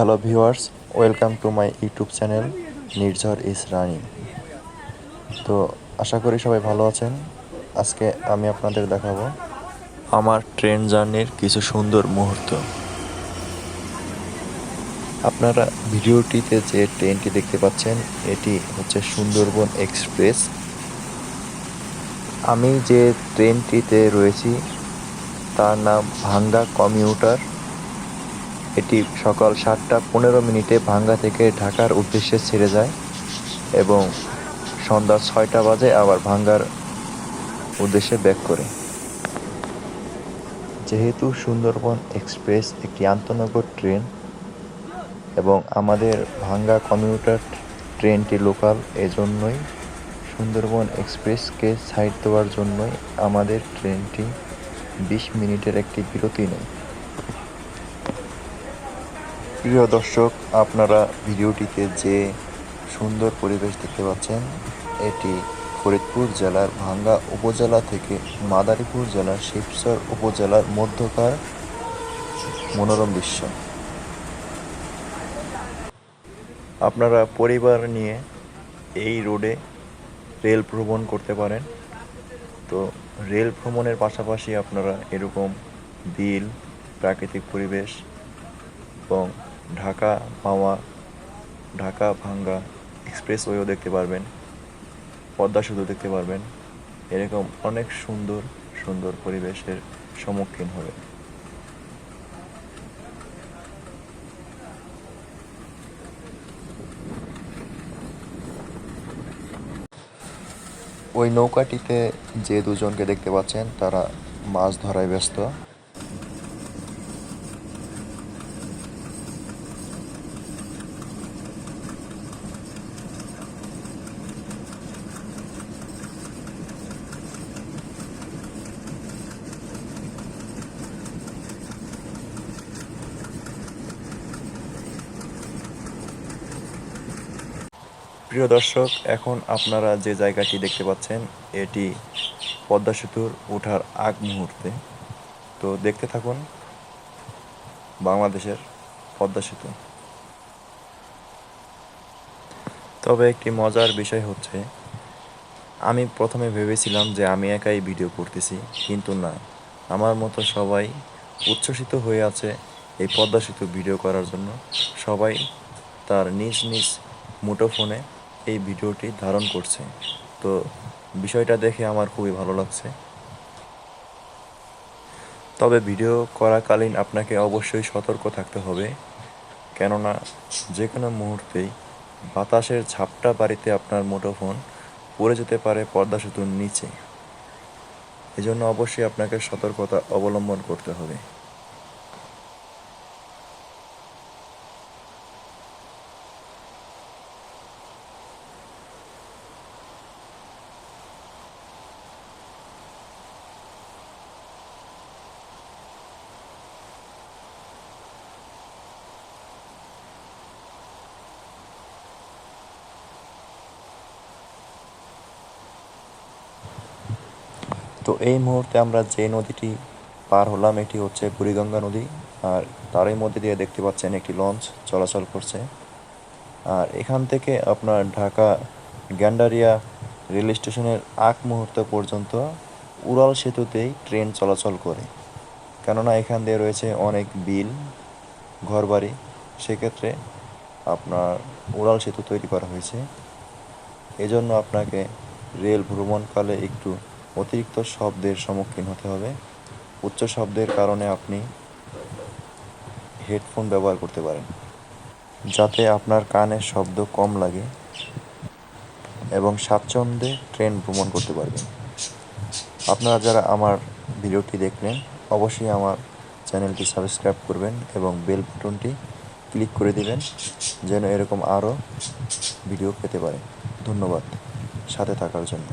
Hello viewers welcome to my YouTube channel Nirjhar is running তো আশা করি সবাই ভালো আছেন। আজকে আমি আপনাদের দেখাবো আমার ট্রেন জার্নির কিছু সুন্দর মুহূর্ত। আপনারা ভিডিওটিতে যে ট্রেনটি দেখতে পাচ্ছেন, এটি হচ্ছে সুন্দরবন এক্সপ্রেস। আমি যে ট্রেনটিতে রয়েছি, তার নাম ভাঙ্গা কমিউটার। এটি সকাল সাতটা পনেরো মিনিটে ভাঙ্গা থেকে ঢাকার উদ্দেশ্যে ছেড়ে যায় এবং সন্ধ্যা ছয়টা বাজে আবার ভাঙ্গার উদ্দেশ্যে ব্যাক করে। যেহেতু সুন্দরবন এক্সপ্রেস একটি আন্তনগর ট্রেন এবং আমাদের ভাঙ্গা কমিউটার ট্রেনটি লোকাল, এজন্যই সুন্দরবন এক্সপ্রেসকে সাইড দেওয়ার জন্যই আমাদের ট্রেনটি বিশ মিনিটের একটি বিরতি নেয়। প্রিয় দর্শক, আপনারা ভিডিওটিতে যে সুন্দর পরিবেশ দেখতে পাচ্ছেন, এটি ফরিদপুর জেলার ভাঙ্গা উপজেলা থেকে মাদারীপুর জেলার শিবচর উপজেলার মধ্যকার মনোরম দৃশ্য। আপনারা পরিবার নিয়ে এই রোডে রেল ভ্রমণ করতে পারেন। তো রেল ভ্রমণের পাশাপাশি আপনারা এরকম বিল, প্রাকৃতিক পরিবেশ এবং ঢাকা মাওয়া, ঢাকা ভাঙ্গা এক্সপ্রেসওয়েও দেখতে পারবেন, পদ্মা সেতু দেখতে পারবেন। এরকম অনেক সুন্দর সুন্দর পরিবেশের সম্মুখীন হবে ওই নৌকাটিতে যে দুজনকে দেখতে পাচ্ছেন, তারা মাছ ধরায় ব্যস্ত। প্রিয় দর্শক, এখন আপনারা যে জায়গাটি দেখতে পাচ্ছেন, এটি পদ্মা সেতুর ওঠার আগ মুহূর্তে। তো দেখতে থাকুন বাংলাদেশের পদ্মা সেতু। তবে একটি মজার বিষয় হচ্ছে, আমি প্রথমে ভেবেছিলাম যে আমি একাই ভিডিও করতেছি, কিন্তু না। আমার মতো সবাই উচ্ছ্বসিত হয়ে আছে এই পদ্মা সেতু ভিডিও করার জন্য। সবাই তার নিজ নিজ মুঠোফোনে এই ভিডিওটি ধারণ করছে। তো বিষয়টা দেখে আমার খুবই ভালো লাগছে। তবে ভিডিও করাকালীন আপনাকে অবশ্যই সতর্ক থাকতে হবে। কেননা যে কোনো মুহূর্তেই বাতাসের ঝাপটা বাড়িতে আপনার মুঠোফোন পড়ে যেতে পারে পর্দা সেতুর নিচে। এজন্য অবশ্যই আপনাকে সতর্কতা অবলম্বন করতে হবে। তো এই মুহূর্তে আমরা যে নদীটি পার হলাম, এটি হচ্ছে বুড়িগঙ্গা নদী। আর তারই মধ্যে দিয়ে দেখতে পাচ্ছেন একটি লঞ্চ চলাচল করছে। আর এখান থেকে আপনার ঢাকা গ্যান্ডারিয়া রেল স্টেশনের আগ মুহূর্ত পর্যন্ত উড়াল সেতুতেই ট্রেন চলাচল করে। কেননা এখান দিয়ে রয়েছে অনেক বিল, ঘরবাড়ি। সেক্ষেত্রে আপনার উড়াল সেতু তৈরি করা হয়েছে। এজন্য আপনাকে রেল ভ্রমণকালে একটু অতিরিক্ত শব্দের সম্মুখীন হতে হবে। উচ্চ শব্দের কারণে আপনি হেডফোন ব্যবহার করতে পারেন, যাতে আপনার কানে শব্দ কম লাগে এবং স্বাচ্ছন্দ্যে ট্রেন ভ্রমণ করতে পারবেন। আপনারা যারা আমার ভিডিওটি দেখলেন, অবশ্যই আমার চ্যানেলটি সাবস্ক্রাইব করবেন এবং বেল বাটনটি ক্লিক করে দিবেন, যেন এরকম আরও ভিডিও পেতে পারেন ধন্যবাদ। সাথে থাকার জন্য।